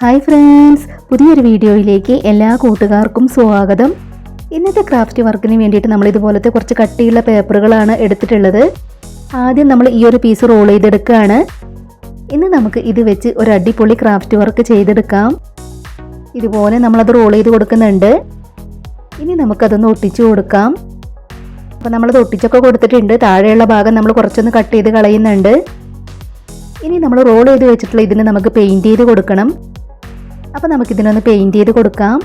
Hi friends പുതിയൊരു വീഡിയോയിലേക്ക് എല്ലാ കൂട്ടുകാർക്കും സ്വാഗതം. ഇന്നത്തെ ക്രാഫ്റ്റ് വർക്കിന് വേണ്ടിയിട്ട് നമ്മൾ ഇതുപോലത്തെ കുറച്ച് കട്ടിയുള്ള പേപ്പറുകളാണ് എടുത്തിട്ടുള്ളത്. ആദ്യം നമ്മൾ ഈ ഒരു പീസ് റോൾ ചെയ്തെടുക്കുകയാണ്. ഇന്ന് നമുക്ക് ഇത് വെച്ച് ഒരു അടിപൊളി ക്രാഫ്റ്റ് വർക്ക് ചെയ്തെടുക്കാം. ഇതുപോലെ നമ്മളത് റോൾ ചെയ്ത് കൊടുക്കുന്നുണ്ട്. ഇനി നമുക്കതൊന്ന് ഒട്ടിച്ചു കൊടുക്കാം. അപ്പോൾ നമ്മളത് ഒട്ടിച്ചൊക്കെ കൊടുത്തിട്ടുണ്ട്. താഴെയുള്ള ഭാഗം നമ്മൾ കുറച്ചൊന്ന് കട്ട് ചെയ്ത് കളയുന്നുണ്ട്. ഇനി നമ്മൾ റോൾ ചെയ്ത് വെച്ചിട്ടുള്ള ഇതിന് നമുക്ക് പെയിന്റ് ചെയ്ത് കൊടുക്കണം. അപ്പോൾ നമുക്കിതിനൊന്ന് പെയിന്റ് ചെയ്ത് കൊടുക്കാം.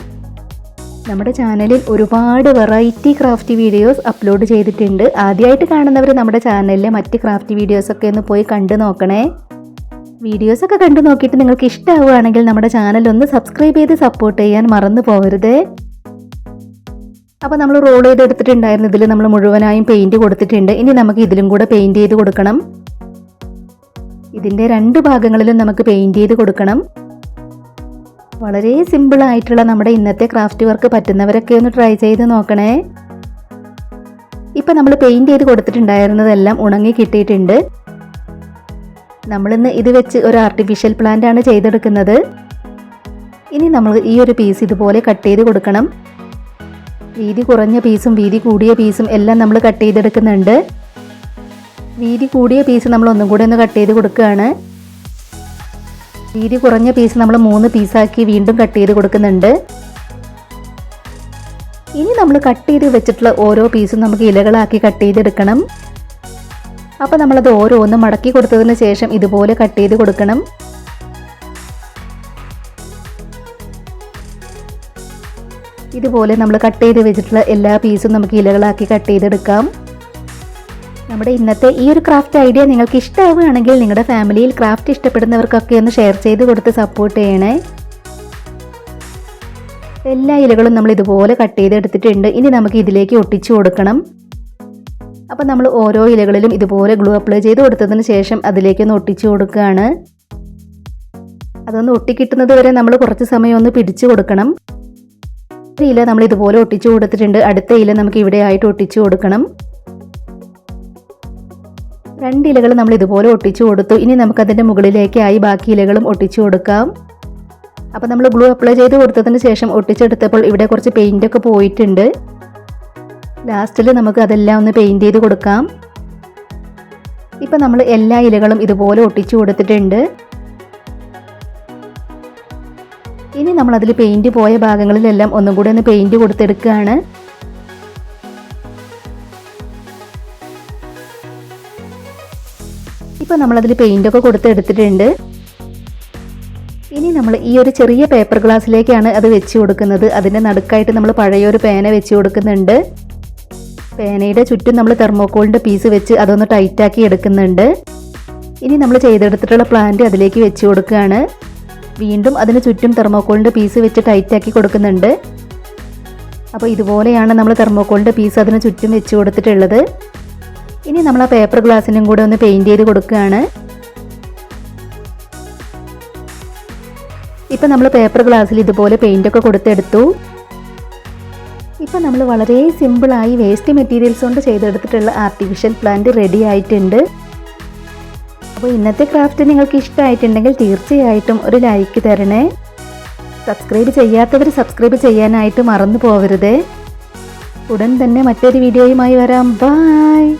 നമ്മുടെ ചാനലിൽ ഒരുപാട് വെറൈറ്റി ക്രാഫ്റ്റ് വീഡിയോസ് അപ്ലോഡ് ചെയ്തിട്ടുണ്ട്. ആദ്യമായിട്ട് കാണുന്നവർ നമ്മുടെ ചാനലിലെ മറ്റ് ക്രാഫ്റ്റ് വീഡിയോസൊക്കെ ഒന്ന് പോയി കണ്ടു നോക്കണേ. വീഡിയോസൊക്കെ കണ്ടു നോക്കിയിട്ട് നിങ്ങൾക്ക് ഇഷ്ടമാവുകയാണെങ്കിൽ നമ്മുടെ ചാനൽ ഒന്ന് സബ്സ്ക്രൈബ് ചെയ്ത് സപ്പോർട്ട് ചെയ്യാൻ മറന്നു പോകരുത്. അപ്പോൾ നമ്മൾ റോൾ ചെയ്ത് എടുത്തിട്ടുണ്ടായിരുന്നു. ഇതിൽ നമ്മൾ മുഴുവനായും പെയിന്റ് കൊടുത്തിട്ടുണ്ട്. ഇനി നമുക്ക് ഇതിലും കൂടെ പെയിന്റ് ചെയ്ത് കൊടുക്കണം. ഇതിന്റെ രണ്ട് ഭാഗങ്ങളിലും നമുക്ക് പെയിന്റ് ചെയ്ത് കൊടുക്കണം. വളരെ സിമ്പിൾ ആയിട്ടുള്ള നമ്മുടെ ഇന്നത്തെ ക്രാഫ്റ്റ് വർക്ക് പറ്റുന്നവരൊക്കെ ഒന്ന് ട്രൈ ചെയ്ത് നോക്കണേ. ഇപ്പൊ നമ്മൾ പെയിന്റ് ചെയ്ത് കൊടുത്തിട്ടുണ്ടായിരുന്നതെല്ലാം ഉണങ്ങി കിട്ടിയിട്ടുണ്ട്. നമ്മളിന്ന് ഇത് വെച്ച് ഒരു ആർട്ടിഫിഷ്യൽ പ്ലാന്റ് ആണ് ചെയ്തെടുക്കുന്നത്. ഇനി നമ്മൾ ഈ ഒരു പീസ് ഇതുപോലെ കട്ട് ചെയ്ത് കൊടുക്കണം. വീതി കുറഞ്ഞ പീസും വീതി കൂടിയ പീസും എല്ലാം നമ്മൾ കട്ട് ചെയ്തെടുക്കുന്നുണ്ട്. വീതി കൂടിയ പീസ് നമ്മൾ ഒന്നും കൂടെ ഒന്ന് കട്ട് ചെയ്ത് കൊടുക്കുകയാണ്. വീതി കുറഞ്ഞ പീസ് നമ്മൾ മൂന്ന് പീസാക്കി വീണ്ടും കട്ട് ചെയ്ത് കൊടുക്കുന്നുണ്ട്. ഇനി നമ്മൾ കട്ട് ചെയ്ത് വെച്ചിട്ടുള്ള ഓരോ പീസും നമുക്ക് ഇലകളാക്കി കട്ട് ചെയ്തെടുക്കണം. അപ്പോൾ നമ്മളത് ഓരോന്നും മടക്കി കൊടുത്തതിന് ശേഷം ഇതുപോലെ കട്ട് ചെയ്ത് കൊടുക്കണം. ഇതുപോലെ നമ്മൾ കട്ട് ചെയ്ത് വെച്ചിട്ടുള്ള എല്ലാ പീസും നമുക്ക് ഇലകളാക്കി കട്ട് ചെയ്തെടുക്കാം. നമ്മുടെ ഇന്നത്തെ ഈ ഒരു ക്രാഫ്റ്റ് ഐഡിയ നിങ്ങൾക്ക് ഇഷ്ടമാവുകയാണെങ്കിൽ നിങ്ങളുടെ ഫാമിലിയിൽ ക്രാഫ്റ്റ് ഇഷ്ടപ്പെടുന്നവർക്കൊക്കെ ഒന്ന് ഷെയർ ചെയ്ത് കൊടുത്ത് സപ്പോർട്ട് ചെയ്യണേ. എല്ലാ ഇലകളും നമ്മൾ ഇതുപോലെ കട്ട് ചെയ്തെടുത്തിട്ടുണ്ട്. ഇനി നമുക്ക് ഇതിലേക്ക് ഒട്ടിച്ചു കൊടുക്കണം. അപ്പം നമ്മൾ ഓരോ ഇലകളിലും ഇതുപോലെ ഗ്ലൂ അപ്ലൈ ചെയ്ത് കൊടുത്തതിന് ശേഷം അതിലേക്കൊന്ന് ഒട്ടിച്ചു കൊടുക്കുകയാണ്. അതൊന്ന് ഒട്ടിക്കിട്ടുന്നത് വരെ നമ്മൾ കുറച്ച് സമയം ഒന്ന് പിടിച്ചു കൊടുക്കണം. ഇല നമ്മൾ ഇതുപോലെ ഒട്ടിച്ചു കൊടുത്തിട്ടുണ്ട്. അടുത്ത ഇല നമുക്ക് ഇവിടെ ആയിട്ട് ഒട്ടിച്ചു കൊടുക്കണം. രണ്ട് ഇലകൾ നമ്മൾ ഇതുപോലെ ഒട്ടിച്ചു കൊടുത്തു. ഇനി നമുക്കതിന്റെ മുകളിലേക്കായി ബാക്കി ഇലകളും ഒട്ടിച്ചു കൊടുക്കാം. അപ്പോൾ നമ്മൾ ഗ്ലൂ അപ്ലൈ ചെയ്ത് കൊടുത്തതിന് ശേഷം ഒട്ടിച്ചെടുത്തപ്പോൾ ഇവിടെ കുറച്ച് പെയിന്റ് ഒക്കെ പോയിട്ടുണ്ട്. ലാസ്റ്റിൽ നമുക്ക് അതെല്ലാം ഒന്ന് പെയിന്റ് ചെയ്ത് കൊടുക്കാം. ഇപ്പം നമ്മൾ എല്ലാ ഇലകളും ഇതുപോലെ ഒട്ടിച്ചു കൊടുത്തിട്ടുണ്ട്. ഇനി നമ്മളതിൽ പെയിന്റ് പെയിന്റ് പോയ ഭാഗങ്ങളിലെല്ലാം ഒന്നും കൂടി ഒന്ന് പെയിന്റ് കൊടുത്തെടുക്കുകയാണ്. ഇപ്പോൾ നമ്മളതിൽ കൊടുത്ത് എടുത്തിട്ടുണ്ട് ഇനി നമ്മൾ ഈ ഒരു ചെറിയ പേപ്പർ ഗ്ലാസ്സിലേക്കാണ് അത് വെച്ച് കൊടുക്കുന്നത്. അതിന്റെ നടുക്കായിട്ട് നമ്മൾ പഴയൊരു പേന വെച്ച് കൊടുക്കുന്നുണ്ട്. പേനയുടെ ചുറ്റും നമ്മൾ തെർമോക്കോളിന്റെ പീസ് വെച്ച് അതൊന്ന് ടൈറ്റാക്കി എടുക്കുന്നുണ്ട്. ഇനി നമ്മൾ ചെയ്തെടുത്തിട്ടുള്ള പ്ലാന്റ് അതിലേക്ക് വെച്ച് കൊടുക്കുകയാണ്. വീണ്ടും അതിന് ചുറ്റും തെർമോക്കോളിന്റെ പീസ് വെച്ച് ടൈറ്റാക്കി കൊടുക്കുന്നുണ്ട്. അപ്പോൾ ഇതുപോലെയാണ് നമ്മൾ തെർമോക്കോളിന്റെ പീസ് അതിന് ചുറ്റും വെച്ച് കൊടുത്തിട്ടുള്ളത്. ഇനി നമ്മൾ ആ പേപ്പർ ഗ്ലാസ്സിനും കൂടെ ഒന്ന് പെയിന്റ് ചെയ്ത് കൊടുക്കുകയാണ്. ഇപ്പം നമ്മൾ പേപ്പർ ഗ്ലാസ്സിൽ ഇതുപോലെ പെയിന്റൊക്കെ കൊടുത്തെടുത്തു. ഇപ്പം നമ്മൾ വളരെ സിമ്പിളായി വേസ്റ്റ് മെറ്റീരിയൽസ് കൊണ്ട് ചെയ്തെടുത്തിട്ടുള്ള ആർട്ടിഫിഷ്യൽ പ്ലാന്റ് റെഡി ആയിട്ടുണ്ട്. അപ്പോൾ ഇന്നത്തെ ക്രാഫ്റ്റ് നിങ്ങൾക്ക് ഇഷ്ടമായിട്ടുണ്ടെങ്കിൽ തീർച്ചയായിട്ടും ഒരു ലൈക്ക് തരണേ. സബ്സ്ക്രൈബ് ചെയ്യാത്തവർ സബ്സ്ക്രൈബ് ചെയ്യാനായിട്ട് മറന്നു പോവരുത്. ഉടൻ തന്നെ മറ്റൊരു വീഡിയോയുമായി വരാം. ബായ്